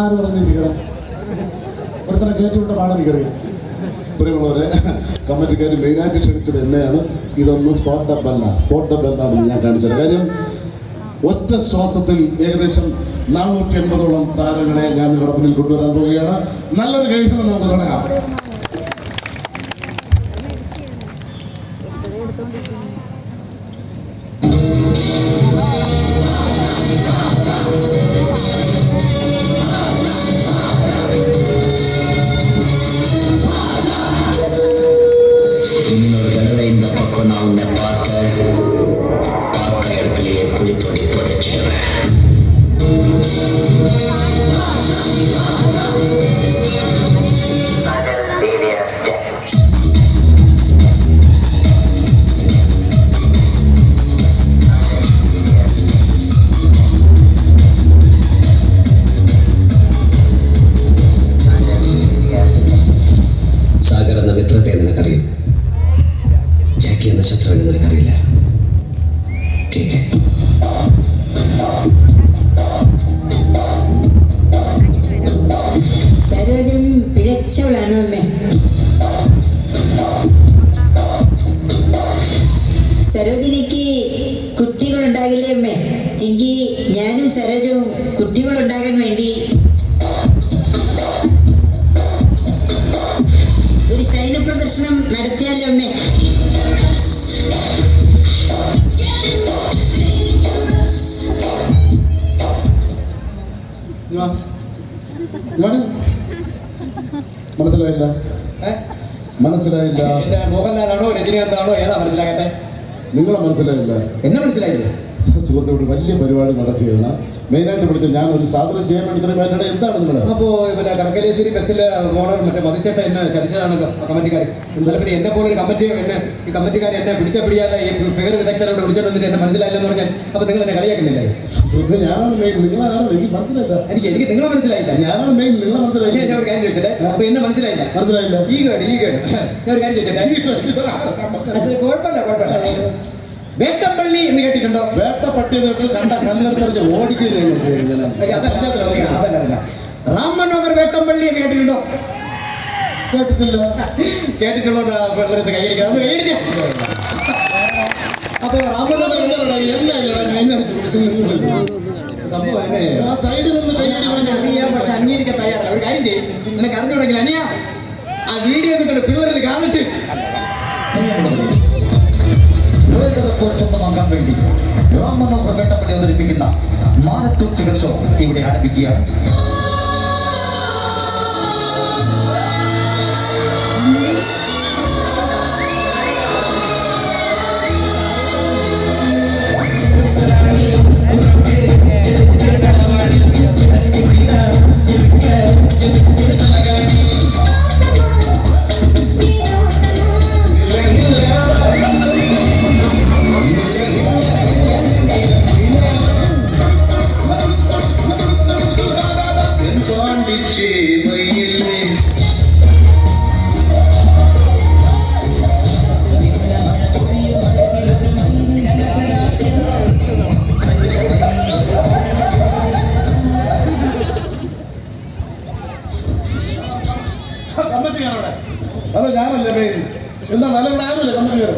ആര് പറഞ്ഞു ചേച്ചിക്കട ഒരുത്തനെ കയറ്റിവിട്ട പാടാൻ എനിക്കറിയാം. പ്രിയമുള്ളവരെ കമ്മിറ്റിക്കാർ മെയിനായിട്ട് ക്ഷണിച്ചത് എന്നെയാണ്. ഇതൊന്നും സ്പോട്ട് ഡബ് അല്ല. സ്പോട്ട് ഡബ് എന്താണെന്ന് ഞാൻ കാണിച്ചത് കാര്യം ഒറ്റ ശ്വാസത്തിൽ ഏകദേശം നാനൂറ്റി എൺപതോളം താരങ്ങളെ ഞാൻ നിങ്ങളുടെ മുന്നിൽ കൊണ്ടുവരാൻ പോവുകയാണ്. നല്ലൊരു കഴിഞ്ഞത് നമുക്ക് തുടങ്ങാം ടേക്ക് ഇറ്റ്. സരോജം പിഴച്ചവളാണ് അമ്മേ സരോജിനിക്ക് കുട്ടികളുണ്ടാകില്ലേ അമ്മേ എങ്കിൽ ഞാനും സരോജവും കുട്ടികളുണ്ടാകാൻ വേണ്ടി മനസ്സിലായില്ല? മനസ്സിലായില്ല. മോഹൻലാലാണോ രജനീകാന്താണോ? ഏതാ മനസ്സിലാകാത്തെ? നിങ്ങളെ മനസ്സിലായില്ല. എന്നെ മനസ്സിലായില്ലേ? സുഹൃത്തെ വലിയ പരിപാടി നടക്കുകയാണ്. മെയിനായിട്ട് വിളിച്ചത് ഞാൻ ഒരു സാധനം ചെയ്യാൻ വേണ്ടി തന്നെ പേരുടെ എന്താണ് നിങ്ങൾ അപ്പോ പിന്നെ കടക്കലേശ്വരി ബസ്സിൽ മോഡൽ മറ്റേ മതിച്ചേട്ട എന്നെ ചതിച്ചതാണ് കമ്മിറ്റിക്കാർ എന്നാലും പിന്നെ എന്നെ പോലെ ഒരു കമ്മിറ്റി എന്നെ ഈ കമ്മിറ്റിക്കാർ എന്നെ പിടിച്ച പിടിയാതെ ഈ ഫിഗർ വിദഗ്ധരോട് വിളിച്ചോണ്ട് വന്നിട്ട് എന്നെ മനസ്സിലായില്ലെന്ന് പറഞ്ഞാൽ അപ്പോൾ നിങ്ങൾ എന്നെ കളിയാക്കുന്നില്ലേ? സുഹൃത്ത് മെയിൻ നിങ്ങളാണ് എനിക്ക് മനസ്സിലായില്ല. എനിക്ക് എനിക്ക് നിങ്ങളെ മനസ്സിലായില്ല. ഞാനാണ് മെയിൻ നിങ്ങളെ ഞാൻ മനസ്സിലായില്ല ഞാൻ ഒരു കാര്യം ചോദിച്ചിട്ടെ അപ്പോൾ എന്നെ മനസ്സിലായില്ല. മനസ്സിലായില്ല. ഈ കേട് ഈ കേട് ഞാൻ ഒരു കാര്യം ചോദിച്ചിട്ടെ കുഴപ്പമില്ല കുഴപ്പമില്ല. വേട്ടപ്പള്ളി എന്ന് കേട്ടിട്ടുണ്ടോ? വേട്ടപ്പട്ടി തൊട്ട് കണ്ട കല്ലെടുത്തറിഞ്ഞ് അതല്ല. റാം മനോഹർ വേട്ടമ്പള്ളി എന്ന് കേട്ടിട്ടുണ്ടോ? കേട്ടിട്ടില്ല കേട്ടിട്ടുള്ളവർ പിള്ളേരത്ത് കൈയടിക്കാം അത് കൈയടിച്ചേ അപ്പൊ റാം മനോഹർ എന്നെ പക്ഷെ അംഗീകരിക്കാൻ തയ്യാറാണ് ഒരു കാര്യം ചെയ്യും. നിനക്ക് അറിഞ്ഞുണ്ടെങ്കിൽ അനിയ ആ വീഡിയോ കിട്ടുന്ന പിള്ളേരിൽ കാണിട്ട് സ്വന്തമാക്കാൻ വേണ്ടി റാം മനോഹർ വേട്ടപ്പള്ളി അവതരിപ്പിക്കുന്ന മാനത്തൂർ ചികിത്സ ഇവിടെ ആരംഭിക്കുകയാണ്.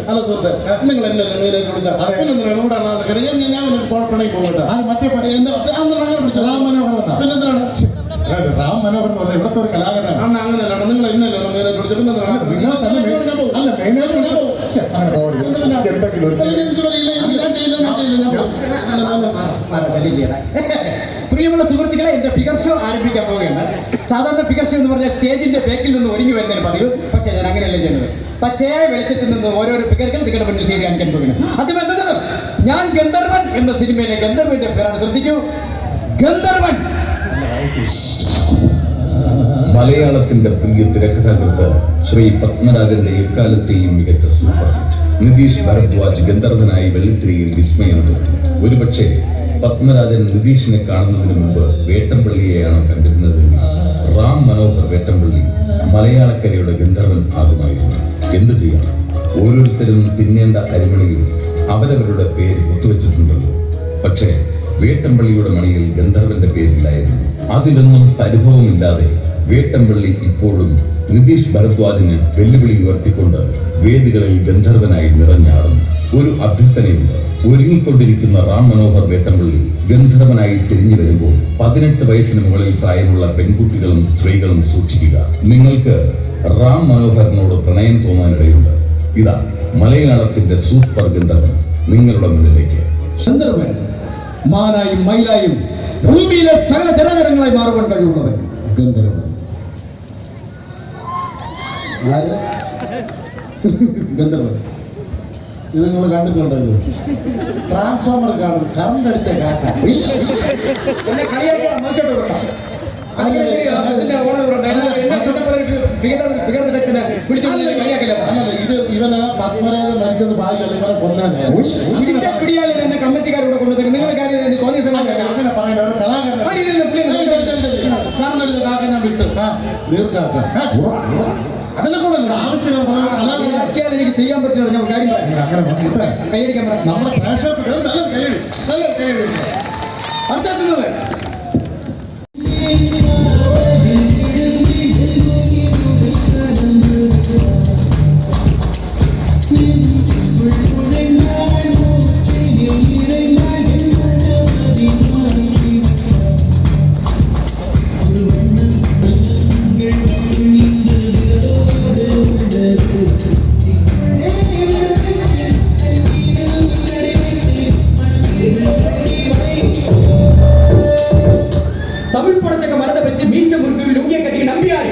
അല്ല സുഹൃത്തെ നിങ്ങൾ എന്നെ മേലേക്ക് വിളിച്ച പിന്നെന്തിനാണ് ഇവിടെ ഞാൻ ഞാൻ ഒരു പിണങ്ങി പോകട്ടെ. മറ്റേ പണി എന്നെ അങ്ങനെ വിളിച്ചു? രാം മനോഹർ പിന്നെന്തിനാണ്? രാം മനോഹർ എന്ന് പറഞ്ഞാൽ ഇവിടുത്തെ ഒരു കലാകാരനാണ്. അണ്ണ അങ്ങനെയല്ല നിങ്ങൾ എന്നല്ലേ മെയിനായിട്ട് വിളിച്ചത്? പിന്നെന്തിനാണ്? നിങ്ങളെ തന്നെ അല്ല മെയിനായിട്ട് എന്തെങ്കിലും ഒരു ഞാൻ ചെയ്യില്ല ഞാൻ ചെയ്യില്ല ഞാൻ. പ്രിയമുള്ള സുഹൃത്തുക്കളെ എന്റെ ഫിഗർ ഷോ ആരംഭിക്കാൻ പോവുകയാണ്. സാധാരണ ഫിഗർ ഷോ എന്ന് പറഞ്ഞാൽ സ്റ്റേജിന്റെ ബേക്കിൽ നിന്ന് ഒരുങ്ങി വരുന്നതിന് പതിവ്. പക്ഷേ ഞാൻ അങ്ങനെയല്ല ചെയ്യുന്നത്. പച്ചയായ വെളിച്ചത്തിൽ നിന്ന് ഓരോരോ ഫിഗറുകൾ നിങ്ങളുടെ മുന്നിൽ ചെയ്ത് കാണിക്കാൻ പോകുന്നു അത് വേണ്ടത് ഞാൻ ഗന്ധർവൻ എന്ന സിനിമയിലെ ഗന്ധർവന്റെ പേരാണ്. ശ്രദ്ധിക്കൂ. ഗന്ധർവൻ. മലയാളത്തിന്റെ പ്രിയ തിരക്കഥാകൃത്ത് ശ്രീ പത്മരാജന്റെ എക്കാലത്തെയും മികച്ച സൂപ്പർ ഹിറ്റ് നിതീഷ് ഭരദ്വാജ് ഗന്ധർവനായി വെള്ളിത്തിരിയിൽ വിസ്മയം തോന്നി. ഒരുപക്ഷെ പത്മരാജൻ നിതീഷിനെ കാണുന്നതിന് മുമ്പ് വേട്ടമ്പള്ളിയെയാണ് കണ്ടിരുന്നത്. റാം മനോഹർ വേട്ടമ്പള്ളി മലയാളക്കരയുടെ ഗന്ധർവൻ ആകുമായിരുന്നു. എന്തു ചെയ്യണം ഓരോരുത്തരും തിന്നേണ്ട അരിമണിയിൽ അവരവരുടെ പേര് ഒത്തുവെച്ചിട്ടുണ്ടല്ലോ പക്ഷേ വേട്ടമ്പള്ളിയുടെ മണിയിൽ ഗന്ധർവന്റെ പേരിലായിരുന്നു അതിലൊന്നും പരിഭവമില്ലാതെ വേട്ടമ്പള്ളി ഇപ്പോഴും നിതീഷ് ഭരദ്വാജിന് വെല്ലുവിളി ഉയർത്തിക്കൊണ്ട് വേദികളിൽ ഗന്ധർവനായി നിറഞ്ഞാടുന്നു. ഒരു അഭ്യർത്ഥനയുണ്ട്. ഒരുങ്ങിക്കൊണ്ടിരിക്കുന്ന റാം മനോഹർ വേട്ടമ്പള്ളി ഗന്ധർവനായി തിരിഞ്ഞു വരുമ്പോൾ പതിനെട്ട് വയസ്സിന് മുകളിൽ പ്രായമുള്ള പെൺകുട്ടികളും സ്ത്രീകളും സൂക്ഷിക്കുക. നിങ്ങൾക്ക് റാം മനോഹറിനോട് പ്രണയം തോന്നാനിടയുണ്ട്. ഇതാ മലയാളത്തിന്റെ സൂപ്പർ ഗന്ധർവൻ നിങ്ങളുടെ മുന്നിലേക്ക്. മാനായും മയിലായും ഭൂമിയിലെ സകല ജലചരങ്ങളായി മാറുവാൻ കഴിവുള്ളവൻ ഗന്ധർവൻ. ഗന്ധർവൻ. ഇത് നിങ്ങൾ കണ്ടിട്ടുണ്ടോ ഇത് ട്രാൻസ്ഫോമർ കാണും. കറണ്ട് അടിച്ച കാക്ക ഇത് ഇവന് പത്മരാജൻ മരിച്ചത് ഭാഗ്യമല്ല ഇവനെ കൊന്നാനെ എന്നെ കമ്മിറ്റിക്കാരോട് കൊണ്ടുവന്നത് നിങ്ങൾ കാര്യം തോന്നിയ സമയത്ത് അങ്ങനെ പറയാൻ ഒരു കലാകാരൻ. കറണ്ട് അടിച്ച കാക്ക ഞാൻ വിട്ടു. നീർക്കാക്ക. കലാകാരൻ എനിക്ക് ചെയ്യാൻ പറ്റില്ല ഞാൻ കാര്യം പറയാം. നമ്മുടെ പ്രേക്ഷകർക്ക് தமிழ் படத்துக்கு மரத்தை வச்சு மீச முறுக்கு லுங்கிய கட்டி நம்பியாரு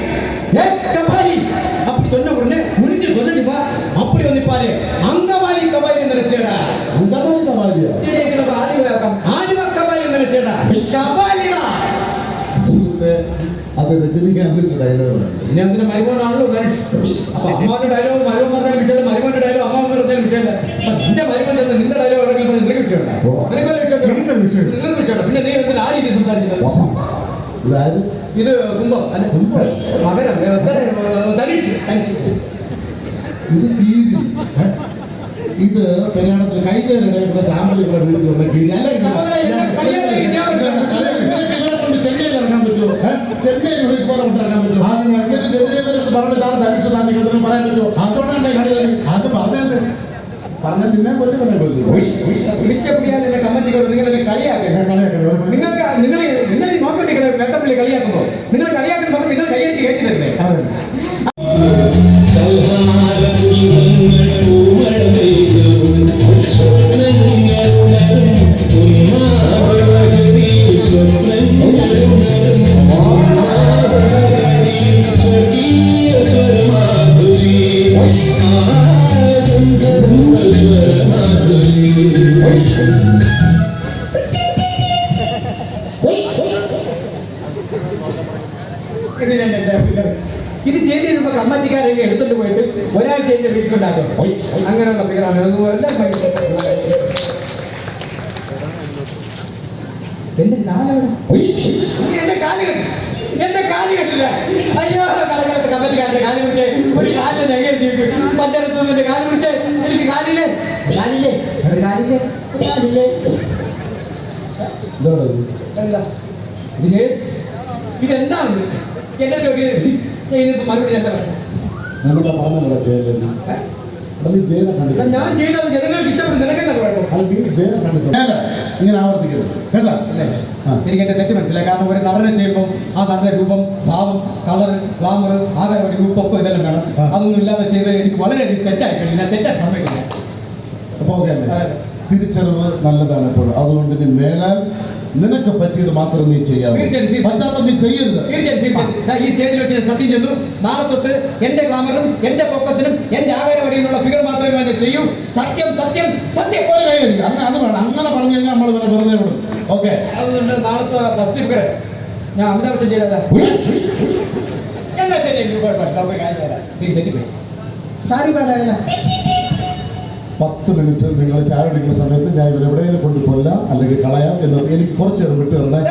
അത് രജനികാന്തിന്റെ ഡയലോഗാണ് ഇനി എന്തിനാ മരുമോനാണല്ലോ ധനുഷ് അപ്പൊ അമ്മാന്റെ ഡയലോഗ് മരുമൻ പറഞ്ഞാൽ വിഷയമല്ല മരുമന്റെ ഡയലോഗ് അമ്മാവൻ വിഷയമല്ല. നിന്റെ മരുമൻ നിന്റെ ഡയലോഗ് നിനക്ക് നിനക്ക് നിനക്ക് പിന്നെ നീ എന്തിനാ ഇത് സംസാരിക്കുന്നത്? ഇതാര്? ഇത് കുംഭം അല്ല? കുംഭം? മകരം ധനുഷ് ധനുഷ്. ഇത് കീരി ഇത് വീട്ടിൽ കീരി. അല്ല? പറ്റുമോ ചെന്നൈയിൽ പോലെ പറ്റുമോ നിങ്ങൾക്ക് പറയാൻ പറ്റുമോ? അതോടെ കളികൾ അത് പറഞ്ഞത്. പറഞ്ഞ തിന്നെ കൊല്ലം പറയാൻ പറ്റുമോ എങ്ങനെയുണ്ട് എന്റെ ഫിഗർ ഇത് ചെയ്ത് കഴിയുമ്പോൾ അമ്മത്തിക്കാരെ എടുത്തോണ്ട് പോയിട്ട് ഒരാഴ്ച എന്റെ വീട്ടിൽ കൊണ്ടാക്കും അങ്ങനെയുള്ള ഫിഗറാണ് എന്റെ കാലെവിടെ എന്റെ കാൽ എന്റെ കാൽ കെട്ടില്ല. അയ്യോ കളകളത്തെ കമ്മറ്റിക്കാരന്റെ കാൽ പിടിച്ച് ഒരു കാലിൽ നെഗറ്റീവ് പഞ്ചായത്ത് എന്റെ കാൽ പിടിച്ച് എനിക്ക് കാലില്ലേ? കാലില്ലേ? ഒരു കാലില്ലേ? ഒരു കാലില്ലേ? ഇത്. എന്താ? ഇതിന് ഇതെന്താണ്? എന്നെ മറുപടി എന്താ പറയുക നമുക്ക് പറഞ്ഞല്ലോ ചേലൻ അത് നീ ജയനെ കണ്ടില്ല ഞാൻ ചെയ്തത് ജനങ്ങൾക്ക് ഇഷ്ടപ്പെടും നിനക്കെന്താ കുഴപ്പം അത് നീ ജയനെ കണ്ടിട്ടുണ്ട്. ഇങ്ങനെ ആവർത്തിക്കരുത്. കേട്ടോ. എനിക്ക് എന്റെ തെറ്റ് മനസ്സിലായി കാരണം ഒരു നടനെ ചെയ്യുമ്പോൾ ആ നടന്റെ രൂപം ഭാവം കളർ ഗ്ലാമർ ആകാരം രൂപം ഇതെല്ലാം വേണം. അതൊന്നും ഇല്ലാതെ ചെയ്ത് എനിക്ക് വളരെയധികം തെറ്റായി കഴിഞ്ഞു. ഞാൻ തെറ്റാൻ സമ്മതിക്കില്ല. അപ്പൊ ഓക്കെ അല്ലേ? അതെ. തിരിച്ചറിവ് നല്ലതാണ് എപ്പോഴും അതുകൊണ്ട് നീ മേലാൽ നിനക്ക് പറ്റിയത് മാത്രം നീ ചെയ്യാറുണ്ട്. പറ്റാത്ത നീ ചെയ്യരുത്. ഞാൻ ഈ സ്റ്റേജിൽ വെച്ച് ഞാൻ സത്യം ചെന്നു. നാളെ തൊട്ട് എന്റെ ഗ്ലാമറും എന്റെ പൊക്കത്തിനും എന്റെ ആകാരം വഴിയിലുള്ള ഫിഗർ മാത്രമേ ഞാൻ ചെയ്യൂ. സത്യം സത്യം സത്യം. ഒരു കൈ അങ്ങനെ അത് വേണം. അങ്ങനെ പറഞ്ഞു കഴിഞ്ഞാൽ നമ്മൾ ഇവനെ വെറുതെ വിടും. ഓക്കെ. അതുകൊണ്ട് നാളത്തെ ഫസ്റ്റ് ഫിഗർ ഞാൻ അമിതാഭ് ബച്ചൻ ചെയ്തല്ല എന്നാ ശരി കുഴപ്പമില്ല. ഷാരൂഖ് ഖാൻ ആയാലോ? പത്ത് മിനിറ്റ് നിങ്ങൾ ചായ കുടിക്കുന്ന സമയത്ത് ഞാൻ ഇവരെ എവിടെയെങ്കിലും കൊണ്ട് കൊല്ലാം അല്ലെങ്കിൽ കളയാം എന്ന് എനിക്ക് കുറച്ച് നേരം വിട്ടു തരണേ